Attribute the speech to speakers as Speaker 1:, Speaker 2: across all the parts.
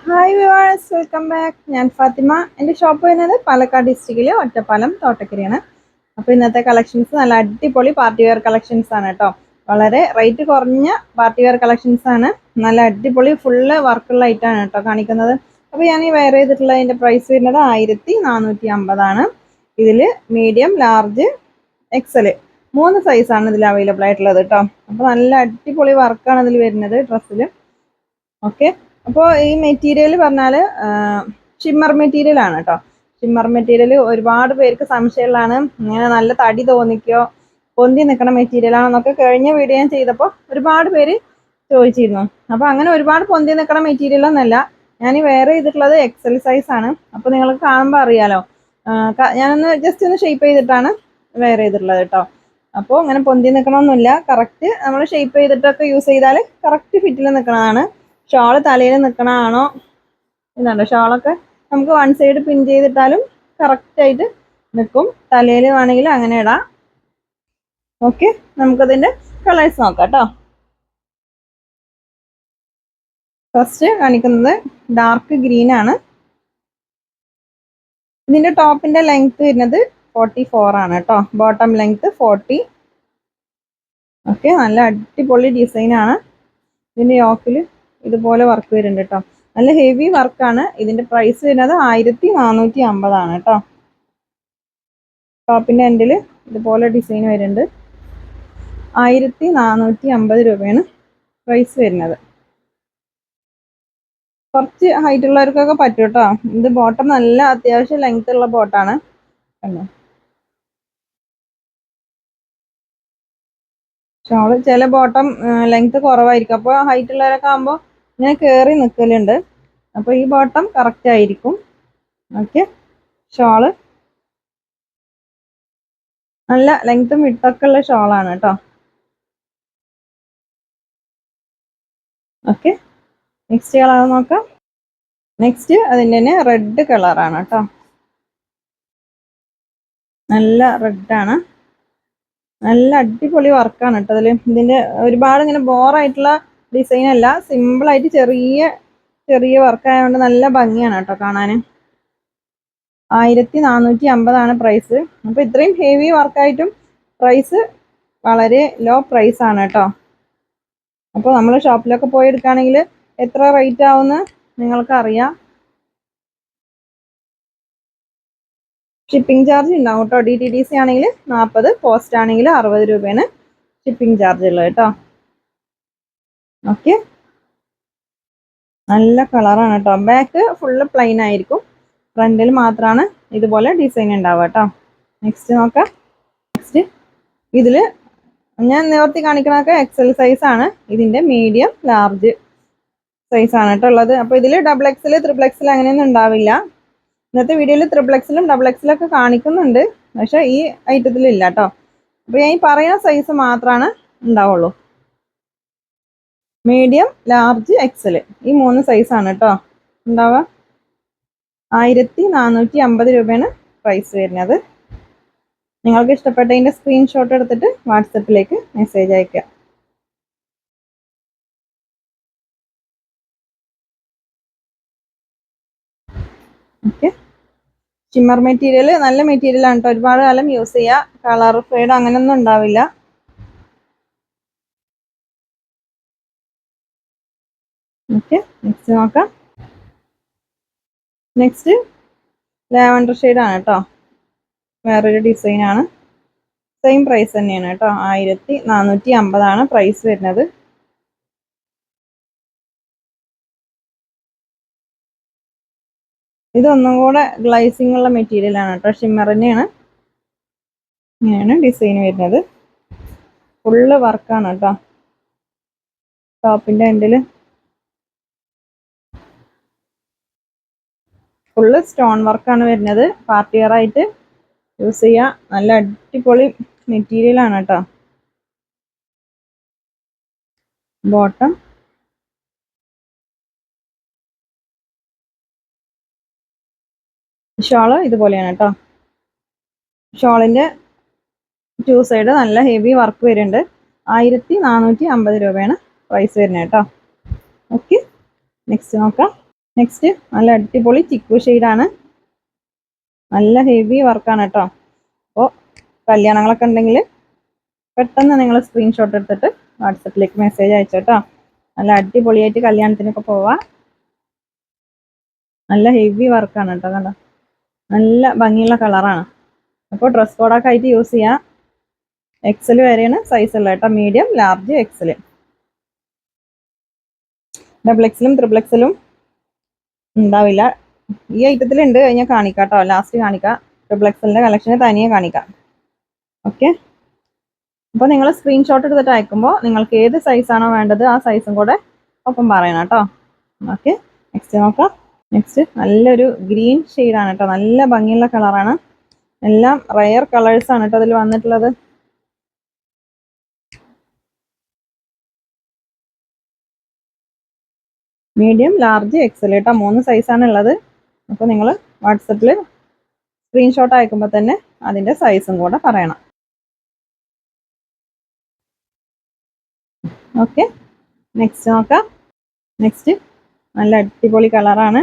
Speaker 1: Hi വിവാഴ്സ് welcome back ഞാൻ ഫാത്തിമ. എന്റെ shop വരുന്നത് പാലക്കാട് ഡിസ്ട്രിക്റ്റിലെ ഒറ്റപ്പാലം തോട്ടക്കരയാണ്. അപ്പോൾ ഇന്നത്തെ കളക്ഷൻസ് നല്ല അടിപൊളി പാർട്ടി വെയർ കളക്ഷൻസ് ആണ് കേട്ടോ വളരെ റേറ്റ് കുറഞ്ഞ പാർട്ടി വെയർ കളക്ഷൻസ് ആണ്. നല്ല അടിപൊളി ഫുള്ള് വർക്കുള്ള ഐറ്റമാണ് കേട്ടോ കാണിക്കുന്നത്. അപ്പോൾ ഞാൻ ഈ വെയർ ചെയ്തിട്ടുള്ള അതിന്റെ പ്രൈസ് വരുന്നത് ആയിരത്തി നാനൂറ്റി അമ്പതാണ് ഇതിൽ മീഡിയം ലാർജ് എക്സൽ മൂന്ന് സൈസാണ് ഇതിൽ അവൈലബിൾ ആയിട്ടുള്ളത് കേട്ടോ അപ്പോൾ നല്ല അടിപൊളി വർക്കാണ് ഇതിൽ വരുന്നത് ഡ്രസ്സിൽ ഓക്കെ അപ്പോൾ ഈ മെറ്റീരിയൽ പറഞ്ഞാൽ ഷിമ്മർ മെറ്റീരിയൽ ആണ് കേട്ടോ ഷിമ്മർ മെറ്റീരിയൽ ഒരുപാട് പേർക്ക് സംശയമുള്ളതാണ് ഇങ്ങനെ നല്ല തടി തോന്നിക്കോ പൊന്തി നിൽക്കണ മെറ്റീരിയൽ ആണെന്നൊക്കെ കഴിഞ്ഞ വീഡിയോ ഞാൻ ചെയ്തപ്പോൾ ഒരുപാട് പേര് ചോദിച്ചിരുന്നു. അപ്പോൾ അങ്ങനെ ഒരുപാട് പൊന്തി നിൽക്കണ മെറ്റീരിയൽ ഒന്നല്ല. ഞാൻ വേറെ ചെയ്തിട്ടുള്ളത് എക്സൽ സൈസ് ആണ്. അപ്പോൾ നിങ്ങൾക്ക് കാണുമ്പോൾ അറിയാലോ. ഞാനൊന്ന് ജസ്റ്റ് ഒന്ന് ഷേപ്പ് ചെയ്തിട്ടാണ് വേറെ ചെയ്തിട്ടുള്ളത് കേട്ടോ അപ്പോൾ അങ്ങനെ പൊന്തി നിൽക്കണമെന്നില്ല കറക്റ്റ് നമ്മൾ ഷേപ്പ് ചെയ്തിട്ടൊക്കെ യൂസ് ചെയ്താൽ കറക്റ്റ് ഫിറ്റിൽ നിൽക്കണതാണ് ഷാൾ തലയിൽ നിൽക്കണതാണോ ഇതുണ്ടോ ഷാളൊക്കെ? നമുക്ക് വൺ സൈഡ് പിൻ ചെയ്തിട്ടാലും കറക്റ്റായിട്ട് നിൽക്കും തലയിൽ വേണമെങ്കിൽ അങ്ങനെ ഇടാം. ഓക്കെ നമുക്കതിന്റെ കളേഴ്സ് നോക്കാം കേട്ടോ ഫസ്റ്റ് കാണിക്കുന്നത് ഡാർക്ക് ഗ്രീൻ ആണ്. ഇതിന്റെ ടോപ്പിന്റെ ലെങ്ത് വരുന്നത് ഫോർട്ടി ഫോർ ആണ് കേട്ടോ ബോട്ടം ലെങ്ത് ഫോർട്ടി ഓക്കെ നല്ല അടിപൊളി ഡിസൈനാണ് ആണ്. ഇതിന്റെ യോക്കിൽ ഇതുപോലെ വർക്ക് വരുന്നുണ്ട് കേട്ടോ നല്ല ഹെവി വർക്കാണ് ഇതിന്റെ പ്രൈസ് വരുന്നത് ആയിരത്തി നാനൂറ്റി അമ്പതാണ് കേട്ടോ ടോപ്പിന്റെ എൻഡിൽ ഇതുപോലെ ഡിസൈൻ വരുന്നുണ്ട്. ആയിരത്തി നാനൂറ്റി അമ്പത് രൂപയാണ് പ്രൈസ് വരുന്നത്. കുറച്ച് ഹൈറ്റ് ഉള്ളവർക്കൊക്കെ പറ്റും കേട്ടോ ഇത് ബോട്ടം നല്ല അത്യാവശ്യം ലെങ്ത് ഉള്ള ബോട്ടാണ് കണ്ടോ? ചില ബോട്ടം ലെങ്ത് കുറവായിരിക്കും. അപ്പോൾ ഹൈറ്റ് ഉള്ളവരൊക്കെ ആകുമ്പോൾ ഇങ്ങനെ കയറി നിൽക്കലുണ്ട് അപ്പോൾ ഈ ബോട്ടം കറക്റ്റ് ആയിരിക്കും. ഓക്കെ ഷോൾ നല്ല ലെങ്ത്തും വിട്ടൊക്കെ ഉള്ള ഷോളാണ് കേട്ടോ ഓക്കെ നെക്സ്റ്റ് കളർ നോക്കാം. നെക്സ്റ്റ് അതിന്റെ തന്നെ റെഡ് കളറാണ് കേട്ടോ നല്ല റെഡാണ് നല്ല അടിപൊളി വർക്കാണ് കേട്ടോ അതിൽ ഇതിന്റെ ഒരുപാട് ഇങ്ങനെ ബോറായിട്ടുള്ള ഡിസൈൻ അല്ല സിമ്പിളായിട്ട് ചെറിയ ചെറിയ വർക്കായതുകൊണ്ട് നല്ല ഭംഗിയാണ് കേട്ടോ കാണാൻ ആയിരത്തി നാനൂറ്റി അമ്പതാണ് പ്രൈസ് അപ്പോൾ ഇത്രയും ഹെവി വർക്കായിട്ടും പ്രൈസ് വളരെ ലോ പ്രൈസ് ആണ് കേട്ടോ. അപ്പോൾ നമ്മൾ ഷോപ്പിലൊക്കെ പോയി എടുക്കുകയാണെങ്കിൽ എത്ര റേറ്റ് ആവുമെന്ന് നിങ്ങൾക്ക് അറിയാം. ഷിപ്പിംഗ് ചാർജ് ഉണ്ടാവും കേട്ടോ. ഡി ടി ഡി സി ആണെങ്കിൽ നാൽപ്പത് പോസ്റ്റ് ആണെങ്കിൽ അറുപത് രൂപയാണ് ഷിപ്പിംഗ് ചാർജ് ഉള്ളത് കേട്ടോ. ഓക്കെ നല്ല കളറാണ് കേട്ടോ ബാക്ക് ഫുള്ള് പ്ലെയിൻ ആയിരിക്കും. ഫ്രണ്ടിൽ മാത്രമാണ് ഇതുപോലെ ഡിസൈൻ ഉണ്ടാവുക കേട്ടോ നെക്സ്റ്റ് നോക്കാം. നെക്സ്റ്റ് ഇതിൽ ഞാൻ നിവർത്തി കാണിക്കണൊക്കെ എക്സൽ സൈസ് ആണ്. ഇതിന്റെ മീഡിയം ലാർജ് സൈസ് ആണ് കേട്ടോ ഉള്ളത്. അപ്പോൾ ഇതിൽ ഡബിൾ എക്സൽ ത്രിബിൾ എക്സൽ അങ്ങനെയൊന്നും ഉണ്ടാവില്ല ഇന്നത്തെ വീഡിയോയിൽ ത്രിബിൾ എക്സലും ഡബിൾ എക്സലും ഒക്കെ കാണിക്കുന്നുണ്ട്. പക്ഷെ ഈ ഐറ്റത്തിലില്ല കേട്ടോ അപ്പോൾ ഞാൻ ഈ പറയുന്ന സൈസ് മാത്രമാണ് ഉണ്ടാവുള്ളൂ മീഡിയം ലാർജ് എക്സൽ ഈ മൂന്ന് സൈസാണ് കേട്ടോ ഉണ്ടാവുക ആയിരത്തി നാനൂറ്റി അമ്പത് രൂപയാണ് പ്രൈസ് വരുന്നത്. നിങ്ങൾക്ക് ഇഷ്ടപ്പെട്ടതിന്റെ സ്ക്രീൻഷോട്ട് എടുത്തിട്ട് വാട്സപ്പിലേക്ക് മെസ്സേജ് അയക്കുക ഓക്കെ. ഷിമ്മർ മെറ്റീരിയൽ നല്ല മെറ്റീരിയലാണ് കേട്ടോ ഒരുപാട് കാലം യൂസ് ചെയ്യുക കളർ ഫേഡ് അങ്ങനെയൊന്നും ഉണ്ടാവില്ല. ഓക്കെ നെക്സ്റ്റ് നോക്കാം. നെക്സ്റ്റ് ലാവൻഡർ ആണ് കേട്ടോ വേറൊരു ഡിസൈൻ ആണ്. സെയിം പ്രൈസ് തന്നെയാണ് കേട്ടോ ആയിരത്തി നാനൂറ്റി അമ്പതാണ് പ്രൈസ് വരുന്നത്. ഇതൊന്നും കൂടെ ഗ്ലൈസിംഗ് ഉള്ള മെറ്റീരിയൽ ആണ് കേട്ടോ ഷിമ്മർ ഇങ്ങനെയാണ് ഡിസൈൻ വരുന്നത്. ഫുള്ള് വർക്കാണ് കേട്ടോ ടോപ്പിന്റെ എൻഡിൽ ഫുള്ള് സ്റ്റോൺ വർക്കാണ് വരുന്നത്. പാർട്ടി വെയറായിട്ട് യൂസ് ചെയ്യുക നല്ല അടിപൊളി മെറ്റീരിയൽ ആണ് കേട്ടോ ബോട്ടം ഷോൾ ഇതുപോലെയാണ് കേട്ടോ ഷോളിന്റെ ടു സൈഡ് നല്ല ഹെവി വർക്ക് വരുന്നുണ്ട്. ആയിരത്തി നാനൂറ്റി അമ്പത് രൂപയാണ് പ്രൈസ് വരുന്നത് കേട്ടോ ഓക്കെ നെക്സ്റ്റ് നോക്കാം. നെക്സ്റ്റ് നല്ല അടിപൊളി ചിക്കു ഷെയ്ഡാണ്. നല്ല ഹെവി വർക്കാണ് കേട്ടോ അപ്പോൾ കല്യാണങ്ങളൊക്കെ ഉണ്ടെങ്കിൽ പെട്ടെന്ന് നിങ്ങൾ സ്ക്രീൻഷോട്ട് എടുത്തിട്ട് വാട്സപ്പിലേക്ക് മെസ്സേജ് അയച്ചു കേട്ടോ നല്ല അടിപൊളിയായിട്ട് കല്യാണത്തിനൊക്കെ പോവാം. നല്ല ഹെവി വർക്കാണ് കേട്ടോ കണ്ടോ. നല്ല ഭംഗിയുള്ള കളറാണ്. അപ്പോൾ ഡ്രസ് കോഡൊക്കെ ആയിട്ട് യൂസ് ചെയ്യാം. എക്സൽ വരെയാണ് സൈസ് ഉള്ളത് കേട്ടോ മീഡിയം ലാർജ് എക്സൽ ഡബിൾ എക്സലും ത്രിബിൾ എക്സലും ഉണ്ടാവില്ല. ഈ ഐറ്റത്തിൽ ഉണ്ട്. കഴിഞ്ഞാൽ കാണിക്കാം കേട്ടോ ലാസ്റ്റ് കാണിക്കാം. ട്രിപ്പിൾ എക്സലിന്റെ കളക്ഷന് തനിയെ കാണിക്കാം. ഓക്കെ അപ്പോൾ നിങ്ങൾ സ്ക്രീൻഷോട്ട് എടുത്തിട്ട് അയക്കുമ്പോൾ നിങ്ങൾക്ക് ഏത് സൈസാണോ വേണ്ടത് ആ സൈസും കൂടെ ഒപ്പം പറയണം കേട്ടോ ഓക്കെ നെക്സ്റ്റ് നോക്കാം. നെക്സ്റ്റ് നല്ലൊരു ഗ്രീൻ ഷെയ്ഡാണ് കേട്ടോ നല്ല ഭംഗിയുള്ള കളറാണ് എല്ലാം റയർ കളേഴ്സാണ് കേട്ടോ അതിൽ വന്നിട്ടുള്ളത്. മീഡിയം ലാർജ് എക്സൽ കേട്ടോ. മൂന്ന് സൈസാണ് ഉള്ളത്. അപ്പോൾ നിങ്ങൾ വാട്സപ്പിൽ സ്ക്രീൻഷോട്ട് അയക്കുമ്പോൾ തന്നെ അതിന്റെ സൈസും കൂടെ പറയണം. ഓക്കെ നെക്സ്റ്റ് നോക്കാം. നെക്സ്റ്റ് നല്ല അടിപൊളി കളറാണ്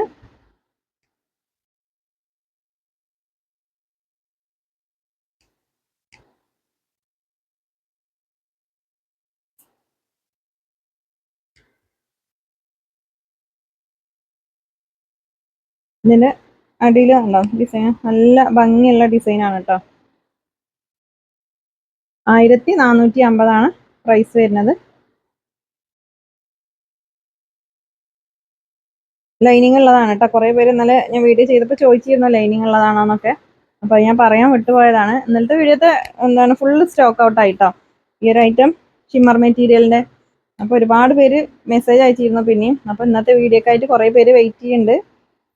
Speaker 1: ഇതിന്റെ അടിയിൽ കണ്ടോ? ഡിസൈൻ നല്ല ഭംഗിയുള്ള ഡിസൈൻ ആണ് കേട്ടോ ആയിരത്തി നാനൂറ്റി അമ്പതാണ് പ്രൈസ് വരുന്നത്. ലൈനിങ് ഉള്ളതാണ് കേട്ടോ കുറേ പേര് ഇന്നലെ ഞാൻ വീഡിയോ ചെയ്തപ്പോൾ ചോദിച്ചിരുന്നു ലൈനിങ് ഉള്ളതാണോന്നൊക്കെ. അപ്പോൾ ഞാൻ പറയാൻ വിട്ടുപോയതാണ്. ഇന്നലത്തെ വീഡിയോത്തെ എന്താണ് ഫുൾ സ്റ്റോക്ക് ഔട്ട് ആയിട്ടോ ഈ ഒരു ഐറ്റം ഷിമ്മർ മെറ്റീരിയലിന്റെ അപ്പോൾ ഒരുപാട് പേര് മെസ്സേജ് അയച്ചിരുന്നു പിന്നെയും. അപ്പോൾ ഇന്നത്തെ വീഡിയോക്കായിട്ട് കുറേ പേര് വെയിറ്റ് ചെയ്യുന്നുണ്ട്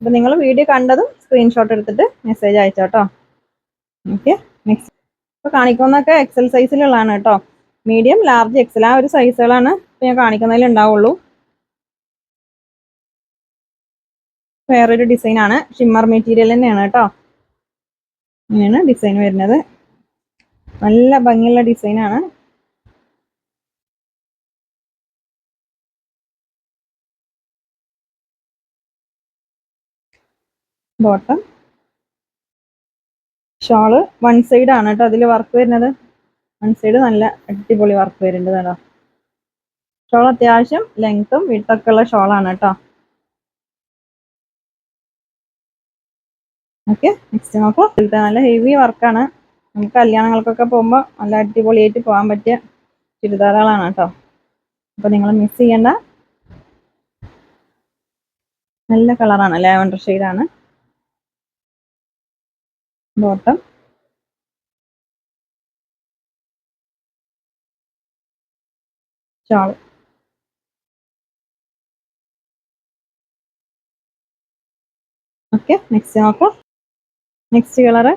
Speaker 1: അപ്പോൾ നിങ്ങൾ വീഡിയോ കണ്ടതും സ്ക്രീൻഷോട്ട് എടുത്തിട്ട് മെസ്സേജ് അയച്ചോട്ടോ ഓക്കെ നെക്സ്റ്റ് ഇപ്പോൾ കാണിക്കുന്നതൊക്കെ എക്സൽ സൈസിലുള്ളതാണ് കേട്ടോ മീഡിയം ലാർജ് എക്സൽ ആ ഒരു സൈസുകളാണ് ഇപ്പോൾ ഞാൻ കാണിക്കുന്നതിൽ ഉണ്ടാവുള്ളൂ. വേറൊരു ഡിസൈൻ ആണ്. ഷിമ്മർ മെറ്റീരിയൽ തന്നെയാണ് കേട്ടോ ഇങ്ങനെയാണ് ഡിസൈൻ വരുന്നത്. നല്ല ഭംഗിയുള്ള design bottom shawl one side ആണ് കേട്ടോ അതിൽ വർക്ക് വരുന്നത്. വൺ സൈഡ് നല്ല അടിപൊളി വർക്ക് വരുന്നുണ്ട് കേട്ടോ. ഷോൾ അത്യാവശ്യം ലെങ്ത്തും വിട്ടൊക്കെ ഉള്ള ഷോളാണ് കേട്ടോ. ഓക്കെ നെക്സ്റ്റ് നോക്കാം. നല്ല ഹെവി വർക്കാണ് നമുക്ക് കല്യാണങ്ങൾക്കൊക്കെ പോകുമ്പോൾ നല്ല അടിപൊളിയായിട്ട് പോകാൻ പറ്റിയ ചുരിദാറുകളാണ് കേട്ടോ. അപ്പോൾ നിങ്ങൾ മിസ് ചെയ്യണ്ട നല്ല കളറാണ് ലാവൻഡർ ഷെയ്ഡാണ് ബോട്ടം ഷാൾ ഓക്കെ നെക്സ്റ്റ് നോക്കാം നെക്സ്റ്റ് കളറ്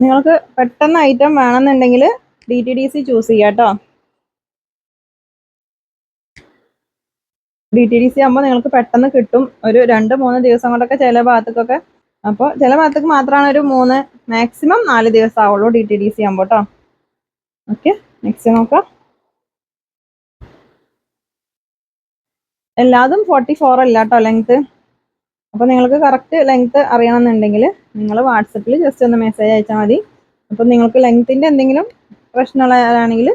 Speaker 1: നിങ്ങൾക്ക് പെട്ടെന്ന് ഐറ്റം വേണമെന്നുണ്ടെങ്കിൽ D T D C choose ചെയ്യാം കേട്ടോ ഡി ടി ഡി സി ആകുമ്പോൾ നിങ്ങൾക്ക് പെട്ടെന്ന് കിട്ടും. ഒരു രണ്ട് മൂന്ന് ദിവസം കൊണ്ടൊക്കെ ചില ഭാഗത്തേക്കൊക്കെ. അപ്പോൾ ചില ഭാഗത്തേക്ക് മാത്രമാണ് ഒരു മൂന്ന് മാക്സിമം നാല് ദിവസം ആവുള്ളൂ ഡി ടി ഡി സി ആകുമ്പോൾ കേട്ടോ ഓക്കെ നെക്സ്റ്റ് നോക്കാം. എല്ലാതും ഫോർട്ടി ഫോർ അല്ല കേട്ടോ ലെങ്ത്ത് അപ്പോൾ നിങ്ങൾക്ക് കറക്റ്റ് ലെങ്ത് അറിയണമെന്നുണ്ടെങ്കിൽ നിങ്ങൾ വാട്സപ്പിൽ ജസ്റ്റ് ഒന്ന് മെസ്സേജ് അയച്ചാൽ മതി. അപ്പം നിങ്ങൾക്ക് ലെങ്ത്തിന്റെ എന്തെങ്കിലും പ്രശ്നമുള്ളതാണെങ്കിൽ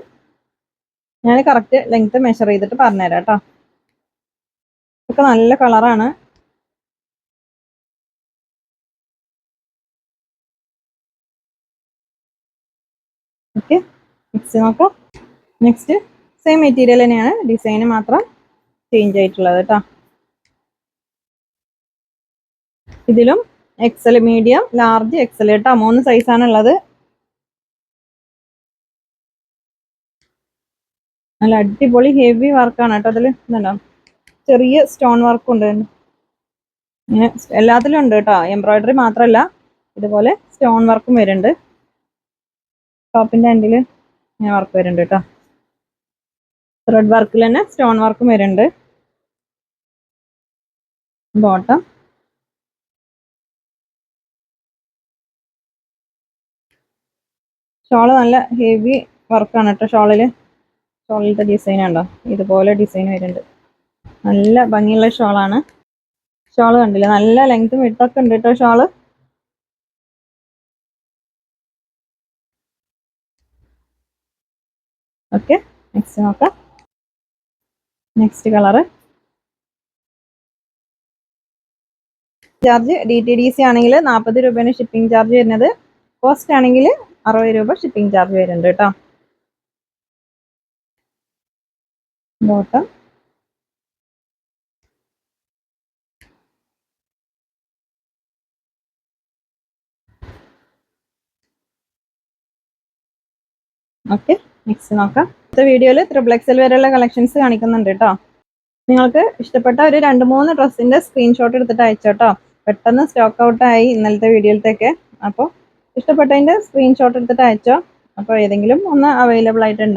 Speaker 1: ഞാൻ കറക്റ്റ് ലെങ്ത്ത് മെഷർ ചെയ്തിട്ട് പറഞ്ഞുതരാം കേട്ടോ. ഇതൊക്കെ നല്ല കളറാണ് ഓക്കെ നെക്സ്റ്റ് നോക്കാം. നെക്സ്റ്റ് സെയിം മെറ്റീരിയൽ തന്നെയാണ് ഡിസൈന് മാത്രം ചേഞ്ച് ആയിട്ടുള്ളത് കേട്ടോ. ഇതിലും എക്സൽ മീഡിയം ലാർജ് എക്സൽ കേട്ടോ മൂന്ന് സൈസാണ് ഉള്ളത് നല്ല അടിപൊളി ഹെവി വർക്കാണ് കേട്ടോ അതിൽ എന്താ ചെറിയ സ്റ്റോൺ വർക്കും ഉണ്ട്. ഇങ്ങനെ എല്ലാത്തിലും ഉണ്ട് കേട്ടോ. എംബ്രോയിഡറി മാത്രമല്ല ഇതുപോലെ സ്റ്റോൺ വർക്കും വരുന്നുണ്ട്. ടോപ്പിന്റെ എൻഡിൽ ഇങ്ങനെ വർക്ക് വരുന്നുണ്ട് കേട്ടോ. ത്രെഡ് വർക്കിൽ തന്നെ സ്റ്റോൺ വർക്കും വരുന്നുണ്ട്. ബോട്ടം ഷോൾ നല്ല ഹെവി വർക്കാണ് കേട്ടോ ഷോളിൽ ഷോളിലത്തെ ഡിസൈൻ ഉണ്ടോ? ഇതുപോലെ ഡിസൈൻ വരുന്നുണ്ട്. നല്ല ഭംഗിയുള്ള ഷോളാണ്. ഷോൾ കണ്ടില്ല? നല്ല ലെങ്ത്തും വിട്ടൊക്കെ ഉണ്ട് കേട്ടോ ഷോൾ. ഓക്കെ നെക്സ്റ്റ് നോക്കാം. Next colour charge D T D C ആണെങ്കിൽ നാൽപ്പത് രൂപയാണ് ഷിപ്പിംഗ് ചാർജ് വരുന്നത്. കോസ്റ്റ് ആണെങ്കിൽ അറുപത് രൂപ ഷിപ്പിംഗ് ചാർജ് വരുന്നുണ്ട് കേട്ടോ ബോട്ടം. ഓക്കെ നെക്സ്റ്റ് നോക്കാം. അടുത്ത വീഡിയോയിൽ ത്രിബിൾ എക്സൽ വരെയുള്ള കളക്ഷൻസ് കാണിക്കുന്നുണ്ട് കേട്ടോ. നിങ്ങൾക്ക് ഇഷ്ടപ്പെട്ട ഒരു രണ്ട് മൂന്ന് ഡ്രസ്സിന്റെ സ്ക്രീൻഷോട്ട് എടുത്തിട്ട് അയച്ചോട്ടോ പെട്ടെന്ന് സ്റ്റോക്ക് ഔട്ടായി ഇന്നലത്തെ വീഡിയോയിലത്തേക്ക്. അപ്പോൾ ഇഷ്ടപ്പെട്ടതിന്റെ സ്ക്രീൻഷോട്ട് എടുത്തിട്ട് അയച്ചോ. അപ്പോൾ ഏതെങ്കിലും ഒന്ന് അവൈലബിൾ ആയിട്ട്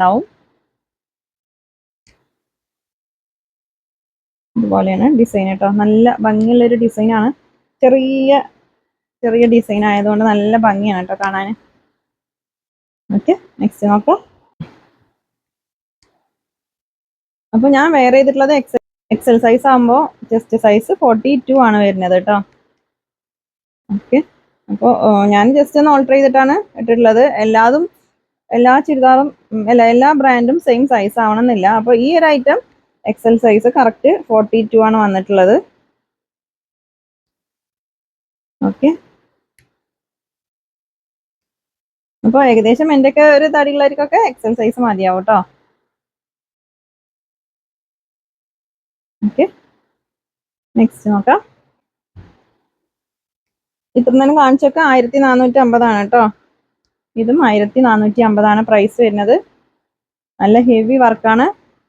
Speaker 1: ഇതുപോലെയാണ് ഡിസൈൻ കേട്ടോ. നല്ല ഭംഗിയുള്ള ഭംഗിയുള്ളൊരു ഡിസൈനാണ് ചെറിയ ചെറിയ ഡിസൈൻ ആയതുകൊണ്ട് നല്ല ഭംഗിയാണ് കേട്ടോ കാണാൻ ഓക്കെ നെക്സ്റ്റ് നോക്കാം. അപ്പോൾ ഞാൻ വെയർ ചെയ്തിട്ടുള്ളത് എക്സൽ എക്സൽ സൈസ് ആകുമ്പോൾ ജസ്റ്റ് സൈസ് ഫോർട്ടി ടു ആണ് വരുന്നത് കേട്ടോ. ഓക്കെ അപ്പോൾ ഞാൻ ജസ്റ്റ് ഒന്ന് ഓൾട്ടർ ചെയ്തിട്ടാണ് ഇട്ടിട്ടുള്ളത്. എല്ലാതും എല്ലാ ചുരിദാറും എല്ലാ എല്ലാ ബ്രാൻഡും സെയിം സൈസ് ആവണമെന്നില്ല. അപ്പോൾ ഈ ഒരു item XL size correct forty two ആണ് വന്നിട്ടുള്ളത്. ഓക്കെ അപ്പോൾ ഏകദേശം എന്റെയൊക്കെ ഒരു തടിയുള്ളവർക്കൊക്കെ എക്സൽ സൈസ് മതിയാവും കേട്ടോ ഓക്കെ നെക്സ്റ്റ് നോക്കാം. ഇത്ര നേരം കാണിച്ചൊക്കെ ആയിരത്തി നാനൂറ്റി അമ്പതാണ് കേട്ടോ ഇതും ആയിരത്തി നാനൂറ്റി അമ്പതാണ് പ്രൈസ് വരുന്നത്. നല്ല ഹെവി വർക്കാണ്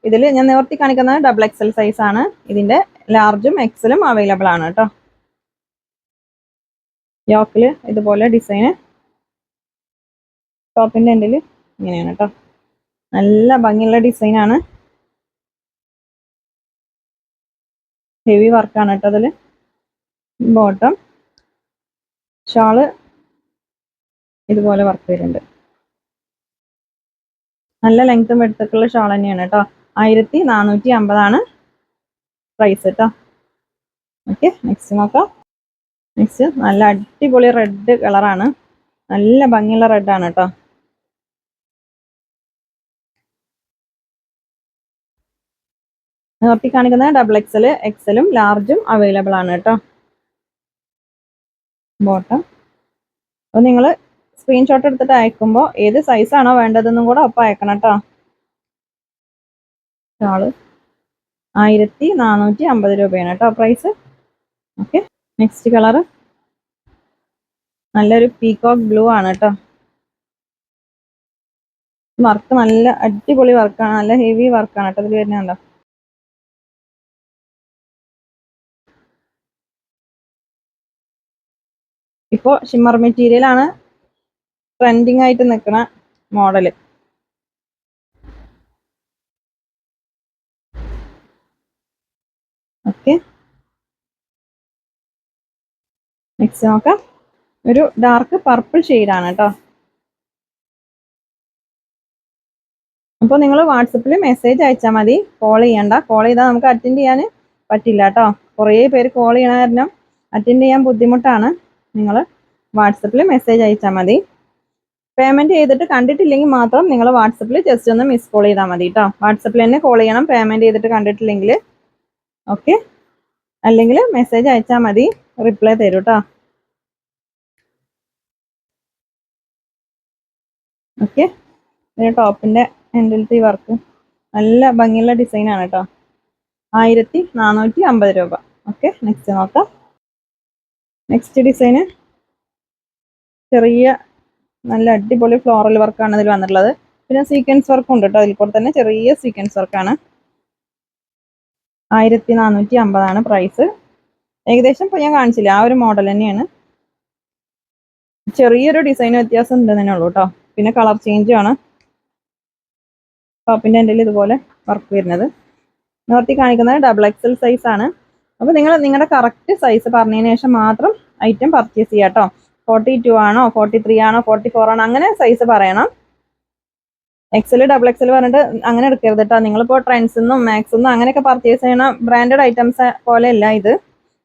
Speaker 1: ഇതിൽ ഞാൻ നിവർത്തി കാണിക്കുന്നത് ഡബിൾ എക്സൽ സൈസ് ആണ്. ഇതിന്റെ ലാർജും എക്സലും അവൈലബിൾ ആണ് കേട്ടോ യോക്കിൽ ഇതുപോലെ ഡിസൈന് ടോപ്പിന്റെ എൻഡിൽ ഇങ്ങനെയാണ് കേട്ടോ നല്ല ഭംഗിയുള്ള ഡിസൈനാണ് ഹെവി വർക്കാണ് കേട്ടോ അതിൽ ബോട്ടം ഷാൾ ഇതുപോലെ വർക്ക് വരുന്നുണ്ട്. നല്ല ലെങ്ത്തും എടുത്തിട്ടുള്ള ഷാൾ തന്നെയാണ് കേട്ടോ ആയിരത്തി നാനൂറ്റി അമ്പതാണ് പ്രൈസ് കേട്ടോ ഓക്കെ നെക്സ്റ്റ് നോക്കാം. നെക്സ്റ്റ് നല്ല അടിപൊളി റെഡ് കളറാണ് നല്ല ഭംഗിയുള്ള റെഡാണ് കേട്ടോ നിർത്തി കാണിക്കുന്ന ഡബിൾ എക്സൽ എക്സലും ലാർജും അവൈലബിൾ ആണ് കേട്ടോ ബോട്ടം അപ്പോൾ നിങ്ങൾ സ്ക്രീൻഷോട്ട് എടുത്തിട്ട് അയക്കുമ്പോൾ ഏത് സൈസ് ആണോ വേണ്ടതെന്നും കൂടെ ഒപ്പം അയക്കണം കേട്ടോ ഷാൾ ആയിരത്തി നാനൂറ്റി അമ്പത് രൂപയാണ് കേട്ടോ പ്രൈസ് ഓക്കെ നെക്സ്റ്റ് കളറ് നല്ലൊരു പീകോക്ക് ബ്ലൂ ആണ് കേട്ടോ. വർക്ക് നല്ല അടിപൊളി വർക്കാണ് നല്ല ഹെവി വർക്കാണ് കേട്ടോ ഇതിൽ വരുന്നുണ്ടോ ഇപ്പോൾ ഷിമ്മർ മെറ്റീരിയൽ ആണ്. ട്രെൻഡിങ് ആയിട്ട് നിൽക്കുന്ന മോഡൽ ഓക്കെ. നെക്സ്റ്റ് നോക്കാം. ഒരു ഡാർക്ക് പർപ്പിൾ ആണ് കേട്ടോ അപ്പോൾ നിങ്ങൾ വാട്സപ്പിൽ മെസ്സേജ് അയച്ചാൽ മതി. കോൾ ചെയ്യണ്ട. കോൾ ചെയ്താൽ നമുക്ക് അറ്റൻഡ് ചെയ്യാൻ പറ്റില്ല കേട്ടോ കുറേ പേര് കോൾ ചെയ്യണ കാരണം അറ്റൻഡ് ചെയ്യാൻ ബുദ്ധിമുട്ടാണ്. നിങ്ങൾ വാട്സപ്പിൽ മെസ്സേജ് അയച്ചാൽ മതി. പേയ്മെന്റ് ചെയ്തിട്ട് കണ്ടിട്ടില്ലെങ്കിൽ മാത്രം നിങ്ങൾ വാട്സപ്പിൽ ജസ്റ്റ് ഒന്ന് മിസ് കോൾ ചെയ്താൽ മതി കേട്ടോ വാട്സപ്പിൽ തന്നെ കോൾ ചെയ്യണം. പേയ്മെന്റ് ചെയ്തിട്ട് കണ്ടിട്ടില്ലെങ്കിൽ. ഓക്കെ അല്ലെങ്കിൽ മെസ്സേജ് അയച്ചാൽ മതി. റിപ്ലൈ തരൂ കേട്ടോ ഓക്കെ പിന്നെ ടോപ്പിന്റെ എൻഡിലത്തെ വർക്ക് നല്ല ഭംഗിയുള്ള ഡിസൈനാണ് കേട്ടോ ആയിരത്തി നാനൂറ്റി അമ്പത് രൂപ. ഓക്കെ നെക്സ്റ്റ് നോക്കാം. നെക്സ്റ്റ് ഡിസൈന് ചെറിയ നല്ല അടിപൊളി ഫ്ലോറൽ വർക്കാണ് ഇതിൽ വന്നിട്ടുള്ളത്. പിന്നെ സീക്വൻസ് വർക്കും ഉണ്ട് കേട്ടോ അതിൽ കൂടെ തന്നെ ചെറിയ സീക്വൻസ് വർക്കാണ് ആയിരത്തി നാനൂറ്റി അമ്പതാണ് പ്രൈസ് ഏകദേശം ഇപ്പോൾ ഞാൻ കാണിച്ചില്ല ആ ഒരു മോഡൽ തന്നെയാണ്. ചെറിയൊരു ഡിസൈൻ വ്യത്യാസം ഉണ്ട് ഉണ്ടെന്നേ ഉള്ളൂ കേട്ടോ പിന്നെ കളർ ചേഞ്ച് ആണ്. ടോപ്പിന്റെ എന്റെ ഇതുപോലെ വർക്ക് വരുന്നത്. നോർത്തി കാണിക്കുന്നത് ഡബിൾ എക്സൽ സൈസ് ആണ്. അപ്പോൾ നിങ്ങൾ നിങ്ങളുടെ കറക്റ്റ് സൈസ് പറഞ്ഞതിന് ശേഷം മാത്രം ഐറ്റം പർച്ചേസ് ചെയ്യാം കേട്ടോ ഫോർട്ടി ടു ആണോ ഫോർട്ടി ത്രീ ആണോ ഫോർട്ടി ഫോർ ആണോ അങ്ങനെ സൈസ് പറയണം. എക്സൽ ഡബിൾ എക്സൽ പറഞ്ഞിട്ട് അങ്ങനെ എടുക്കരുത് കേട്ടോ നിങ്ങളിപ്പോൾ ട്രെൻഡ്സിന്നും മാക്സിന്നും അങ്ങനെയൊക്കെ പർച്ചേസ് ചെയ്യണ ബ്രാൻഡഡ് ഐറ്റംസ് പോലെയല്ല ഇത്.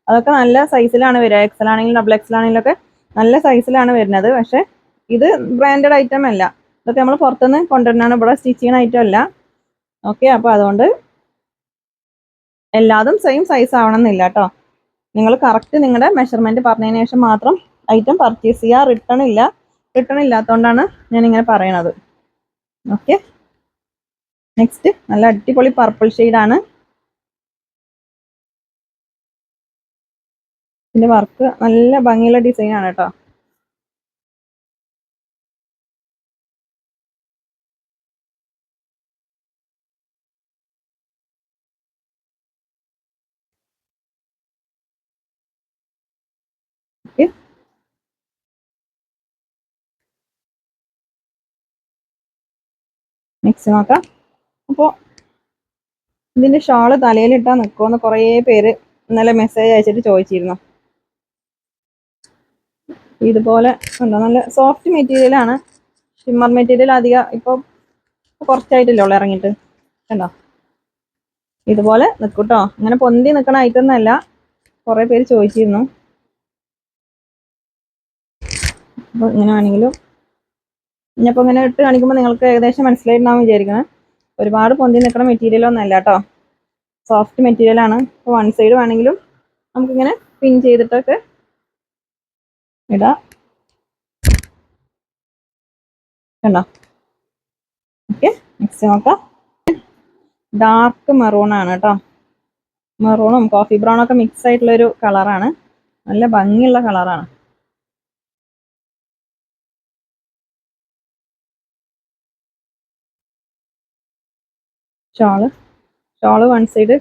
Speaker 1: അതൊക്കെ നല്ല സൈസിലാണ് വരിക. എക്സൽ ആണെങ്കിലും ഡബിൾ എക്സൽ ആണെങ്കിലും ഒക്കെ നല്ല സൈസിലാണ് വരുന്നത്. പക്ഷെ ഇത് ബ്രാൻഡഡ് ഐറ്റം അല്ല. ഇതൊക്കെ നമ്മൾ പുറത്തുനിന്ന് കൊണ്ടുവരുന്നതാണ്. ഇവിടെ സ്റ്റിച്ച് ചെയ്യുന്ന ഐറ്റം അല്ല. ഓക്കെ അപ്പോൾ അതുകൊണ്ട് എല്ലാതും സെയിം സൈസ് ആവണം എന്നില്ല കേട്ടോ നിങ്ങൾ കറക്റ്റ് നിങ്ങളുടെ മെഷർമെന്റ് പറഞ്ഞതിന് ശേഷം മാത്രം ഐറ്റം പർച്ചേസ് ചെയ്യുക റിട്ടേൺ ഇല്ല. റിട്ടേൺ ഇല്ലാത്തതുകൊണ്ടാണ് ഞാൻ ഇങ്ങനെ പറയണത്. ഓക്കെ നെക്സ്റ്റ് നല്ല അടിപൊളി പർപ്പിൾ ആണ്. ഇതിന്റെ വർക്ക് നല്ല ഭംഗിയുള്ള ഡിസൈനാണ് കേട്ടോ ഓക്കെ നെക്സ്റ്റ് നോക്കാം അപ്പോൾ ഷാൾ ഷാൾ തലയിലിട്ടാൽ നിൽക്കുമെന്ന് കുറേ പേര് ഇന്നലെ മെസ്സേജ് അയച്ചിട്ട് ചോദിച്ചിരുന്നു. ഇതുപോലെ ഉണ്ടോ? നല്ല സോഫ്റ്റ് മെറ്റീരിയലാണ് ഷിമ്മർ മെറ്റീരിയൽ അധികം ഇപ്പോൾ കുറച്ചായിട്ടില്ലേ ഉള്ളു ഇറങ്ങിയിട്ട്. കണ്ടോ? ഇതുപോലെ നിൽക്കൂട്ടോ അങ്ങനെ പൊന്തി നിൽക്കണ ഐറ്റം എന്നല്ല കുറേ പേര് ചോദിച്ചിരുന്നു. അപ്പോൾ ഇങ്ങനെ വേണമെങ്കിലും ഇനിയിപ്പോൾ ഇങ്ങനെ ഇട്ട് കാണിക്കുമ്പോൾ നിങ്ങൾക്ക് ഏകദേശം മനസ്സിലായിട്ടുണ്ടാവും വിചാരിക്കുന്നത് ഒരുപാട് പൊന്തി നിൽക്കുന്ന മെറ്റീരിയൽ ഒന്നല്ല കേട്ടോ സോഫ്റ്റ് മെറ്റീരിയൽ ആണ്. ഇപ്പോൾ വൺ സൈഡ് വേണമെങ്കിലും നമുക്കിങ്ങനെ പിൻ ചെയ്തിട്ടൊക്കെ ഇടാം. കണ്ടോ? ഓക്കെ നെക്സ്റ്റ് നോക്കാം. ഡാർക്ക് മെറൂൺ ആണ് കേട്ടോ മെറൂണും കോഫി ബ്രൗണൊക്കെ മിക്സ് ആയിട്ടുള്ളൊരു കളറാണ് നല്ല ഭംഗിയുള്ള കളറാണ് ഷോൾ ഷോൾ വൺ സൈഡ്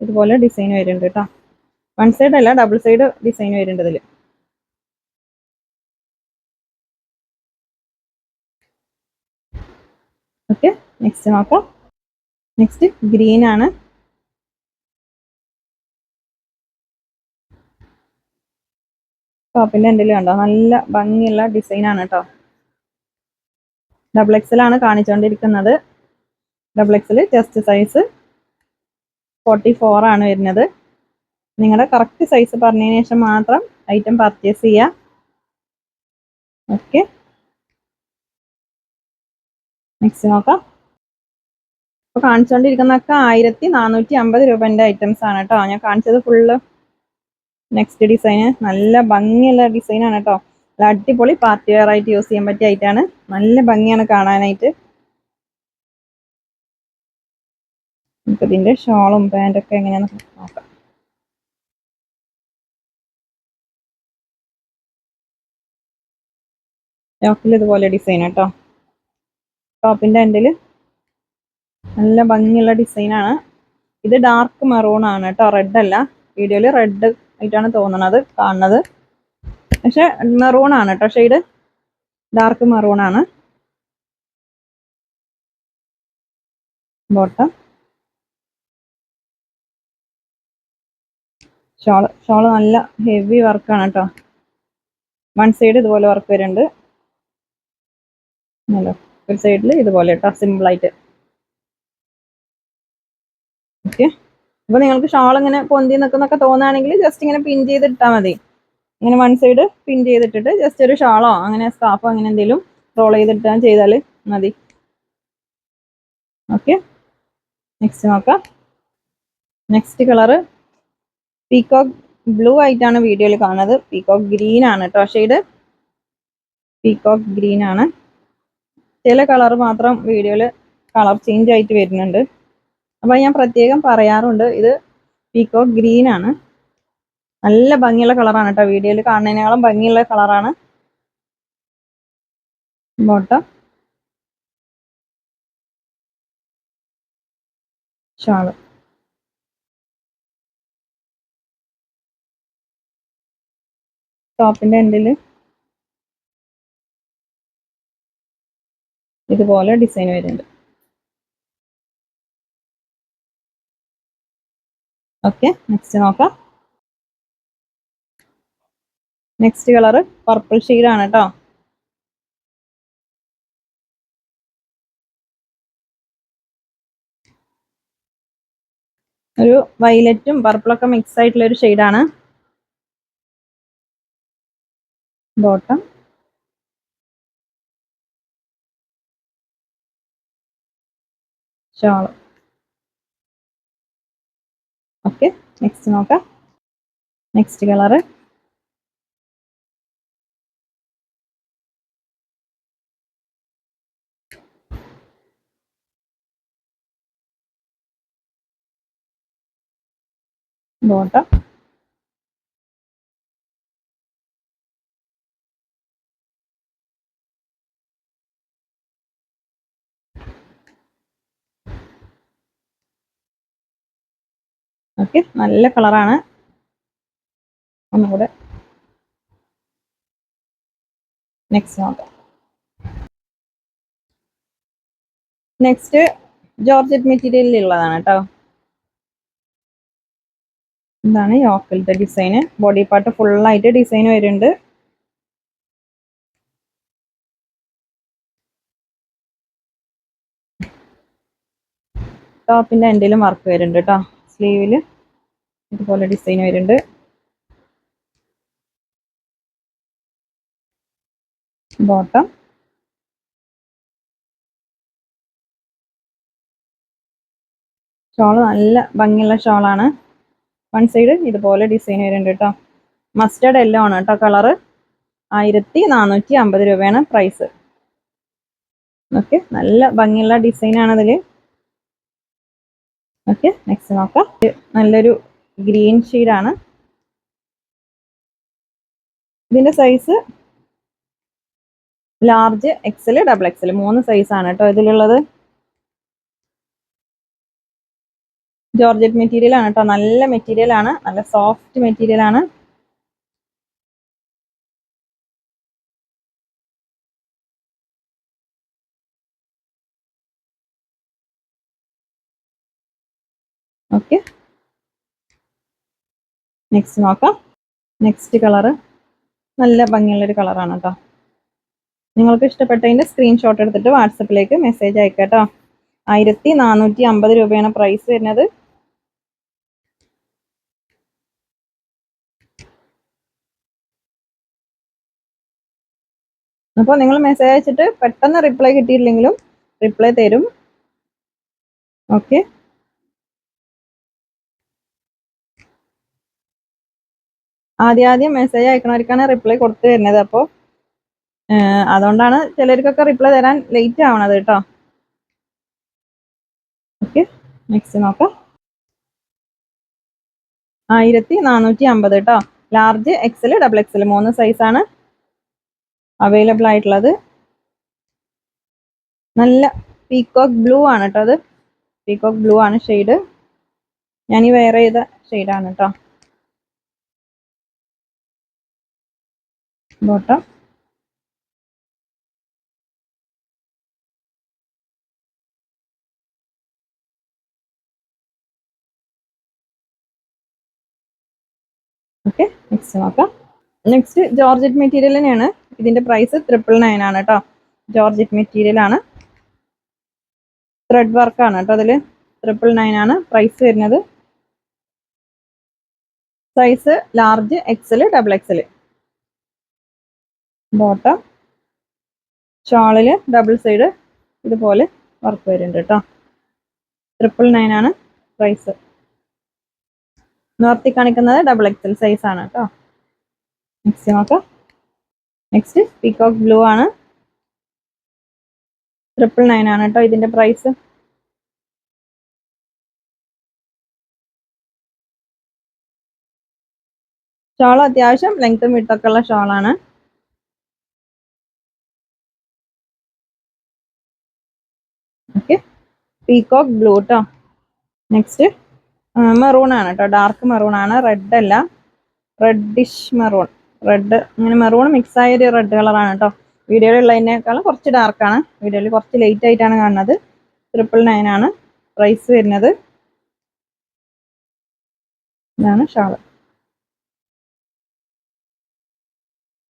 Speaker 1: ഇതുപോലെ ഡിസൈൻ വരുന്നുണ്ട് കേട്ടോ വൺ സൈഡ് അല്ല ഡബിൾ സൈഡ് ഡിസൈൻ വരുന്നുണ്ട് ഇതിൽ ഓക്കെ നെക്സ്റ്റ് നോക്കാം. നെക്സ്റ്റ് ഗ്രീൻ ആണ്. ടോപ്പിന്റെ എന്റെ കണ്ടോ? നല്ല ഭംഗിയുള്ള ഡിസൈൻ ആണ് കേട്ടോ ഡബിൾ എക്സൽ ആണ് കാണിച്ചുകൊണ്ടിരിക്കുന്നത് double XL chest size forty four ആണ് വരുന്നത്. നിങ്ങളുടെ കറക്റ്റ് സൈസ് പറഞ്ഞതിന് ശേഷം മാത്രം ഐറ്റം പർച്ചേസ് ചെയ്യുക ഓക്കെ നെക്സ്റ്റ് നോക്കാം. ഇപ്പോൾ കാണിച്ചുകൊണ്ടിരിക്കുന്നതൊക്കെ ആയിരത്തി നാനൂറ്റി അമ്പത് രൂപേന്റെ ഐറ്റംസ് ആണ് കേട്ടോ ഞാൻ കാണിച്ചത് ഫുള്ള് നെക്സ്റ്റ് ഡിസൈന് നല്ല ഭംഗിയുള്ള ഡിസൈനാണ് കേട്ടോ അടിപൊളി പാർട്ടി വെയർ ആയിട്ട് യൂസ് ചെയ്യാൻ പറ്റിയ ഐറ്റാണ് നല്ല ഭംഗിയാണ് കാണാനായിട്ട്. നമുക്ക് ഇതിന്റെ ഷോളും പാന്റൊക്കെ എങ്ങനെയാന്ന് നോക്കാം. ടോപ്പിൽ ഇതുപോലെ ഡിസൈൻ കേട്ടോ ടോപ്പിന്റെ എൻഡിൽ നല്ല ഭംഗിയുള്ള ഡിസൈനാണ് ഇത് ഡാർക്ക് മെറൂൺ ആണ് കേട്ടോ റെഡ് അല്ല. വീഡിയോയിൽ റെഡ് ആയിട്ടാണ് തോന്നുന്നത് കാണുന്നത്. പക്ഷെ മെറൂൺ ആണ് കേട്ടോ ഷെയ്ഡ് ഡാർക്ക് മെറൂൺ ആണ്. ബോട്ടം ഷോൾ ഷോൾ നല്ല ഹെവി വർക്കാണ് കേട്ടോ വൺ സൈഡ് ഇതുപോലെ വർക്ക് വരുന്നുണ്ട്. ഒരു സൈഡിൽ ഇതുപോലെ കേട്ടോ സിമ്പിളായിട്ട് ഓക്കെ. അപ്പോൾ നിങ്ങൾക്ക് ഷോൾ ഇങ്ങനെ പൊന്തി നിൽക്കുന്നൊക്കെ തോന്നുകയാണെങ്കിൽ ജസ്റ്റ് ഇങ്ങനെ പിൻ ചെയ്തിട്ടാൽ മതി. ഇങ്ങനെ വൺ സൈഡ് പിൻ ചെയ്തിട്ടിട്ട് ജസ്റ്റ് ഒരു ഷാളോ അങ്ങനെ സ്കാഫോ അങ്ങനെ എന്തെങ്കിലും റോൾ ചെയ്തിട്ടാൽ ചെയ്താൽ മതി. ഓക്കെ. നെക്സ്റ്റ് നോക്കാം. നെക്സ്റ്റ് കളറ് പീകോക്ക് ബ്ലൂ ആയിട്ടാണ് വീഡിയോയിൽ കാണുന്നത്. പീകോക്ക് ഗ്രീൻ ആണ് കേട്ടോ ഷെയ്ഡ് പീകോക്ക് ഗ്രീൻ ആണ്. ചില കളർ മാത്രം വീഡിയോയിൽ കളർ ചേഞ്ച് ആയിട്ട് വരുന്നുണ്ട്. അപ്പോൾ ഞാൻ പ്രത്യേകം പറയാറുണ്ട് ഇത് പീകോക്ക് ഗ്രീൻ ആണ്. നല്ല ഭംഗിയുള്ള കളറാണ് കേട്ടോ വീഡിയോയിൽ കാണുന്നതിനേക്കാളും ഭംഗിയുള്ള കളറാണ് ബോട്ടം ഷാൾ ടോപ്പിന്റെ എൻഡിൽ ഇതുപോലെ ഡിസൈൻ വരുന്നുണ്ട്. ഓക്കെ നെക്സ്റ്റ് നോക്കാം. നെക്സ്റ്റ് കളർ പർപ്പിൾ ആണ് കേട്ടോ ഒരു വയലറ്റും പർപ്പിളൊക്കെ മിക്സ് ആയിട്ടുള്ള ഒരു ഷെയ്ഡാണ്. ബോട്ടം. ഷാൾ ഓക്കെ നെക്സ്റ്റ് നോക്കാം. Next colour. ബോട്ടം. ഓക്കെ നല്ല കളറാണ്. ഒന്നുകൂടെ. നെക്സ്റ്റ് നോക്കാം. നെക്സ്റ്റ് ജോർജറ്റ് മെറ്റീരിയലിൽ ഉള്ളതാണ് കേട്ടോ ഇതാണ് യോക്കിലത്തെ ഡിസൈന് ബോഡി പാർട്ട് ഫുള്ളായിട്ട് ഡിസൈൻ വരുന്നുണ്ട്. ടോപ്പിന്റെ എൻഡിലും വർക്ക് വരുന്നുണ്ട് കേട്ടോ സ്ലീവിൽ ഇതുപോലെ ഡിസൈൻ വരുന്നുണ്ട്. ബോട്ടം. ഷോൾ നല്ല ഭംഗിയുള്ള ഷോളാണ്. വൺ സൈഡ് ഇതുപോലെ ഡിസൈൻ വരുന്നുണ്ട് കേട്ടോ. മസ്റ്റേർഡ് എല്ലോ ആണ് കേട്ടോ കളർ ആയിരത്തി നാനൂറ്റി അമ്പത് രൂപയാണ് പ്രൈസ്. ഓക്കെ നല്ല ഭംഗിയുള്ള ഡിസൈൻ ആണ് അതിൽ ഓക്കെ നെക്സ്റ്റ് നോക്കാം. നല്ലൊരു ഗ്രീൻ ഷെയ്ഡാണ്. ഇതിന്റെ size large XL double XL മൂന്ന് സൈസാണ് കേട്ടോ ഇതിലുള്ളത്. ജോർജറ്റ് മെറ്റീരിയൽ ആണ് കേട്ടോ. നല്ല മെറ്റീരിയൽ ആണ് നല്ല സോഫ്റ്റ് മെറ്റീരിയൽ ആണ് ഓക്കെ നെക്സ്റ്റ് നോക്കാം. നെക്സ്റ്റ് കളറ് നല്ല ഭംഗിയുള്ളൊരു കളറാണ് കേട്ടോ നിങ്ങൾക്ക് ഇഷ്ടപ്പെട്ടതിന്റെ സ്ക്രീൻഷോട്ട് എടുത്തിട്ട് വാട്സപ്പിലേക്ക് മെസ്സേജ് അയക്കാം കേട്ടോ ആയിരത്തി നാനൂറ്റി അമ്പത് രൂപയാണ് പ്രൈസ് വരുന്നത്. അപ്പോൾ നിങ്ങൾ മെസ്സേജ് അയച്ചിട്ട് പെട്ടെന്ന് റിപ്ലൈ കിട്ടിയില്ലെങ്കിലും റിപ്ലൈ തരും. ഓക്കെ ആദ്യം ആദ്യം മെസ്സേജ് അയക്കണവർക്കാണ് റിപ്ലൈ കൊടുത്തു വരുന്നത്. അപ്പോൾ അതുകൊണ്ടാണ് ചിലർക്കൊക്കെ റിപ്ലൈ തരാൻ ലേറ്റ് ആവണത് കേട്ടോ ഓക്കെ നെക്സ്റ്റ് നോക്കാം. ആയിരത്തി നാനൂറ്റി അമ്പത് കേട്ടോ ലാർജ് എക്സൽ ഡബിൾ എക്സൽ മൂന്ന് സൈസാണ് അവൈലബിൾ ആയിട്ടുള്ളത്. നല്ല പീകോക്ക് ബ്ലൂ ആണ് കേട്ടോ അത്. പീകോക്ക് ബ്ലൂ ആണ് ഷെയ്ഡ് ഞാൻ ഈ വെയർ ചെയ്ത ഷെയ്ഡാണ് കേട്ടോ ബോട്ടം ഓക്കെ നെക്സ്റ്റ് നോക്കാം. നെക്സ്റ്റ് ജോർജറ്റ് മെറ്റീരിയൽ തന്നെയാണ്. ഇതിന്റെ പ്രൈസ് ട്രിപ്പിൾ നയൻ ആണ് കേട്ടോ. ജോർജറ്റ് മെറ്റീരിയൽ ആണ്. ത്രെഡ് വർക്ക് ആണ് കേട്ടോ അതിൽ. ട്രിപ്പിൾ നയൻ ആണ് പ്രൈസ് വരുന്നത്. Size large XL double XL bottom ഷാളിൽ double side ഇതുപോലെ വർക്ക് വരുന്നുണ്ട് കേട്ടോ ട്രിപ്പിൾ നയൻ ആണ് പ്രൈസ് നോർത്തി കാണിക്കുന്നത് ഡബിൾ എക്സൽ സൈസ് ആണ് കേട്ടോ നെക്സ്റ്റ് നോക്കാം. നെക്സ്റ്റ് പീകോക്ക് ബ്ലൂ ആണ്. ട്രിപ്പിൾ നയൻ ആണ് കേട്ടോ ഇതിന്റെ പ്രൈസ് ഷോൾ അത്യാവശ്യം ലെങ്ത്തും വിട്ടൊക്കെ ഉള്ള ഷോളാണ് ഓക്കെ പീകോക്ക് ബ്ലൂ ട്ടോ. നെക്സ്റ്റ് മെറൂൺ ആണ് കേട്ടോ ഡാർക്ക് മെറൂൺ ആണ്. റെഡ് അല്ല. റെഡിഷ് മെറൂൺ റെഡ് ഇങ്ങനെ മെറൂൺ മിക്സ് ആയ ഒരു റെഡ് കളറാണ് കേട്ടോ വീഡിയോയിൽ ഉള്ളതിനേക്കാളും കുറച്ച് ഡാർക്കാണ് വീഡിയോയിൽ കുറച്ച് ലേറ്റ് ആയിട്ടാണ് കാണുന്നത്. ട്രിപ്പിൾ നയൻ ആണ് പ്രൈസ് വരുന്നത്. ഇതാണ് ഷാൾ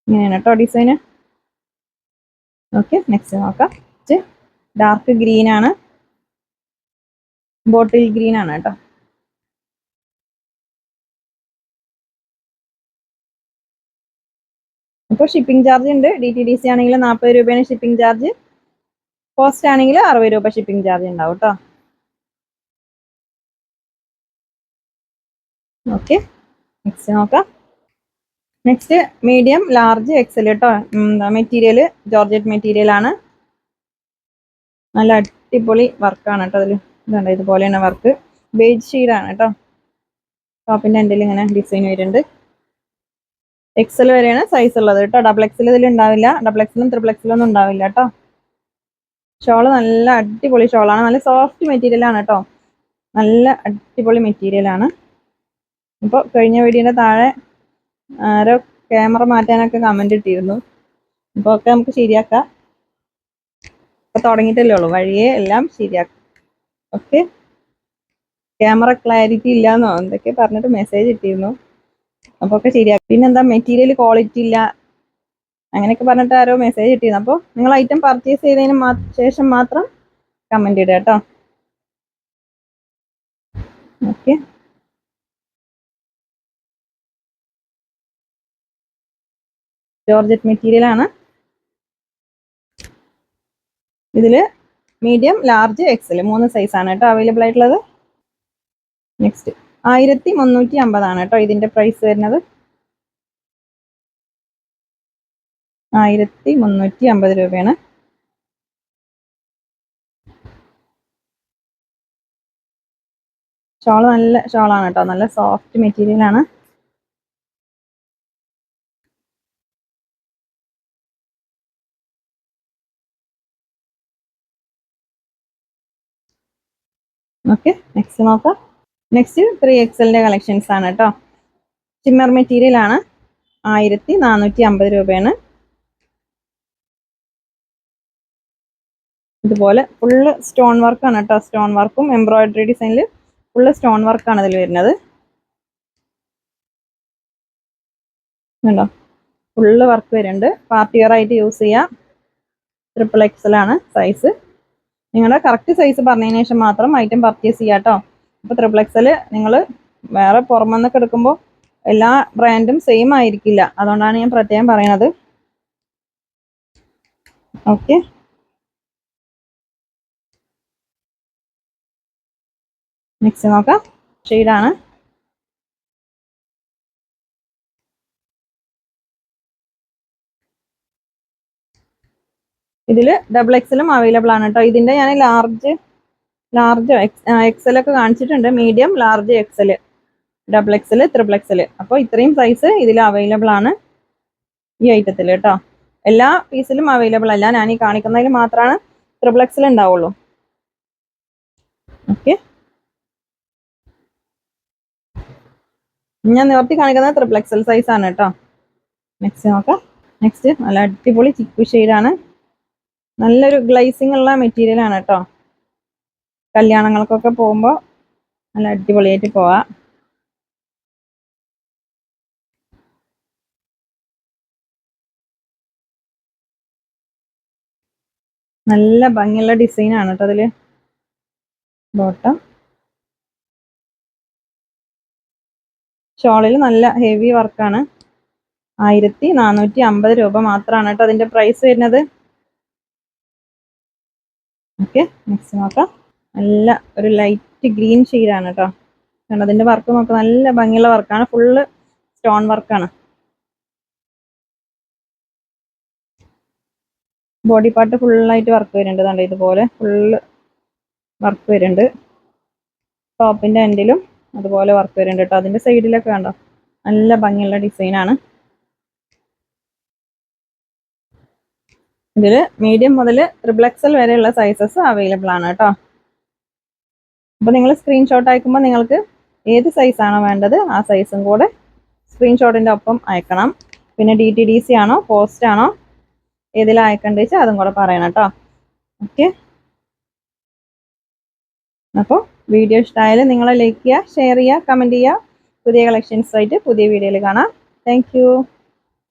Speaker 1: ഇങ്ങനെയാണ് കേട്ടോ ഡിസൈന് ഓക്കെ നെക്സ്റ്റ് നോക്കാം. ഡാർക്ക് ഗ്രീൻ ആണ്. ബോട്ടിൽ ഗ്രീൻ ആണ് കേട്ടോ. അപ്പോൾ ഷിപ്പിംഗ് ചാർജ് ഉണ്ട്. ഡി ടി ഡി സി ആണെങ്കിൽ നാൽപ്പത് രൂപയാണ് ഷിപ്പിംഗ് ചാർജ് പോസ്റ്റ് ആണെങ്കിൽ അറുപത് രൂപ ഷിപ്പിംഗ് ചാർജ് ഉണ്ടാവും കേട്ടോ. ഓക്കെ നെക്സ്റ്റ് നോക്കാം. നെക്സ്റ്റ് മീഡിയം ലാർജ് എക്സൽ കേട്ടോ മെറ്റീരിയൽ ജോർജറ്റ് മെറ്റീരിയൽ ആണ്. നല്ല അടിപൊളി വർക്കാണ് കേട്ടോ അതിൽ ഇതുണ്ട് ഇതുപോലെയാണ് വർക്ക്. ബേജ് ഷീഡാണ് കേട്ടോ. ടോപ്പിന്റെ എന്റെ ഇങ്ങനെ ഡിസൈൻ വരുന്നുണ്ട്. എക്സൽ വരെയാണ് സൈസ് ഉള്ളത് കേട്ടോ. ഡബിൾ എക്സൽ ഇതിൽ ഉണ്ടാവില്ല. ഡബിൾ എക്സലും ത്രിബിൾ എക്സലും ഒന്നും ഉണ്ടാവില്ല കേട്ടോ. ഷോൾ നല്ല അടിപൊളി ഷോളാണ് നല്ല സോഫ്റ്റ് മെറ്റീരിയലാണ് കേട്ടോ. നല്ല അടിപൊളി മെറ്റീരിയലാണ് ഇപ്പോൾ കഴിഞ്ഞ വീഡിയോന്റെ താഴെ ആരോ ക്യാമറ മാറ്റാനൊക്കെ കമന്റ് ഇട്ടിരുന്നു. അപ്പോൾ ഒക്കെ നമുക്ക് ശരിയാക്കാം. ഇപ്പോൾ തുടങ്ങിയിട്ടല്ലേ ഉള്ളൂ. വഴിയെ എല്ലാം ശരിയാക്കാം. ഓക്കെ. ക്യാമറ ക്ലാരിറ്റി ഇല്ലാന്നോ? എന്തൊക്കെ പറഞ്ഞിട്ട് മെസ്സേജ് ഇട്ടിരുന്നു. അപ്പോൾ ഒക്കെ ശരിയാക്കി പിന്നെന്താ? മെറ്റീരിയൽ ക്വാളിറ്റി ഇല്ല. അങ്ങനെയൊക്കെ പറഞ്ഞിട്ട് ആരോ മെസ്സേജ് ഇട്ടിരുന്നു. അപ്പോൾ നിങ്ങൾ ഐറ്റം പർച്ചേസ് ചെയ്തതിന് ശേഷം മാത്രം കമന്റ് ഇടുക കേട്ടോ. ഓക്കെ. ജോർജറ്റ് മെറ്റീരിയലാണ് ഇതിൽ മീഡിയം ലാർജ് എക്സൽ മൂന്ന് സൈസ് ആണ് കേട്ടോ അവൈലബിൾ ആയിട്ടുള്ളത്. നെക്സ്റ്റ് ആയിരത്തി മുന്നൂറ്റി അമ്പതാണ് കേട്ടോ ഇതിന്റെ പ്രൈസ് വരുന്നത്. ആയിരത്തി മുന്നൂറ്റി അമ്പത് രൂപയാണ്. ഷോൾ നല്ല ഷോളാണ് കേട്ടോ. നല്ല സോഫ്റ്റ് മെറ്റീരിയൽ ഓക്കെ നെക്സ്റ്റ് നോക്കാം. നെക്സ്റ്റ് ത്രീ എക്സലിന്റെ കളക്ഷൻസ് ആണ് കേട്ടോ ചിമ്മർ മെറ്റീരിയൽ ആണ് ആയിരത്തി നാനൂറ്റി അമ്പത് രൂപയാണ് ഇതുപോലെ ഫുള്ള് സ്റ്റോൺ വർക്കാണ് കേട്ടോ സ്റ്റോൺ വർക്കും എംബ്രോയിഡറി ഡിസൈനിൽ ഫുള്ള് സ്റ്റോൺ വർക്കാണ് ഇതിൽ വരുന്നത്. കണ്ടോ? ഫുള്ള് വർക്ക് വരുന്നുണ്ട്. പാർട്ടി ആയിട്ട് യൂസ് ചെയ്യാം. ട്രിപ്പിൾ എക്സൽ ആണ് സൈസ് നിങ്ങളുടെ കറക്റ്റ് സൈസ് പറഞ്ഞതിന് ശേഷം മാത്രം ഐറ്റം പർച്ചേസ് ചെയ്യാം കേട്ടോ അപ്പോൾ ട്രിപ്പിൾ എക്സൽ നിങ്ങൾ വേറെ പുറമെന്നൊക്കെ എടുക്കുമ്പോൾ എല്ലാ ബ്രാൻഡും സെയിം ആയിരിക്കില്ല. അതുകൊണ്ടാണ് ഞാൻ പ്രത്യേകം പറയണത്. ഓക്കെ നെക്സ്റ്റ് നോക്കാം. ഷെയ്ഡാണ് ഇതിൽ ഡബിൾ എക്സലും അവൈലബിൾ ആണ് കേട്ടോ ഇതിന്റെ ഞാൻ ലാർജ് ലാർജ് എക്സൽ ഒക്കെ കാണിച്ചിട്ടുണ്ട്. Medium large XL double XL triple XL അപ്പോൾ ഇത്രയും സൈസ് ഇതിൽ അവൈലബിൾ ആണ് ഈ ഐറ്റത്തിൽ കേട്ടോ എല്ലാ പീസിലും അവൈലബിൾ അല്ല. ഞാൻ ഈ കാണിക്കുന്നതിൽ മാത്രമാണ് ത്രിബിൾ എക്സൽ ഉണ്ടാവുള്ളൂ ഓക്കെ ഞാൻ നിവർത്തി കാണിക്കുന്നത് ത്രിബിൾ എക്സൽ സൈസ് ആണ് കേട്ടോ നെക്സ്റ്റ് നോക്കാം. നെക്സ്റ്റ് നല്ല അടിപൊളി ചിക്കു ഷെയ്ഡാണ് നല്ലൊരു ഗ്ലൈസിങ് ഉള്ള മെറ്റീരിയൽ ആണ് കേട്ടോ കല്യാണങ്ങൾക്കൊക്കെ പോകുമ്പോൾ നല്ല അടിപൊളിയായിട്ട് പോവാ. നല്ല ഭംഗിയുള്ള ഡിസൈൻ ആണ് കേട്ടോ അതിൽ. ബോട്ടം ഷോളിൽ നല്ല ഹെവി വർക്കാണ് ആയിരത്തി നാനൂറ്റി അമ്പത് രൂപ മാത്രമാണ് കേട്ടോ അതിന്റെ പ്രൈസ് വരുന്നത്. ഓക്കെ നെക്സ്റ്റ് നോക്കാം. നല്ല ഒരു ലൈറ്റ് ഗ്രീൻ ഷെയ്ഡാണ് കേട്ടോ കാരണം അതിന്റെ വർക്ക് നോക്കാം നല്ല ഭംഗിയുള്ള വർക്കാണ് ഫുള്ള് സ്റ്റോൺ വർക്കാണ് ബോഡി പാർട്ട് ഫുള്ളായിട്ട് വർക്ക് വരുന്നുണ്ട് കണ്ടോ ഇതുപോലെ. ഫുള്ള് വർക്ക് വരുന്നുണ്ട്. ടോപ്പിന്റെ എൻഡിലും അതുപോലെ വർക്ക് വരുന്നുണ്ട് കേട്ടോ അതിന്റെ സൈഡിലൊക്കെ കണ്ടോ നല്ല ഭംഗിയുള്ള ഡിസൈനാണ് ഇതിൽ മീഡിയം മുതൽ ട്രിപ്പിൾ എക്സൽ വരെയുള്ള സൈസസ് അവൈലബിൾ ആണ് കേട്ടോ. അപ്പോൾ നിങ്ങൾ സ്ക്രീൻഷോട്ട് അയക്കുമ്പോൾ നിങ്ങൾക്ക് ഏത് സൈസാണോ വേണ്ടത് ആ സൈസും കൂടെ സ്ക്രീൻഷോട്ടിന്റെ ഒപ്പം അയക്കണം. പിന്നെ ഡി ടി ഡി സി ആണോ പോസ്റ്റ് ആണോ ഏതിലാണ് അയക്കേണ്ടത് വെച്ചാൽ അതും കൂടെ പറയണം കേട്ടോ. ഓക്കെ അപ്പോൾ വീഡിയോ ഇഷ്ടമായാലും നിങ്ങൾ ലൈക്ക് ചെയ്യുക ഷെയർ ചെയ്യുക കമന്റ് ചെയ്യുക. പുതിയ കളക്ഷൻസ് ആയിട്ട് പുതിയ വീഡിയോയിൽ കാണാം. താങ്ക്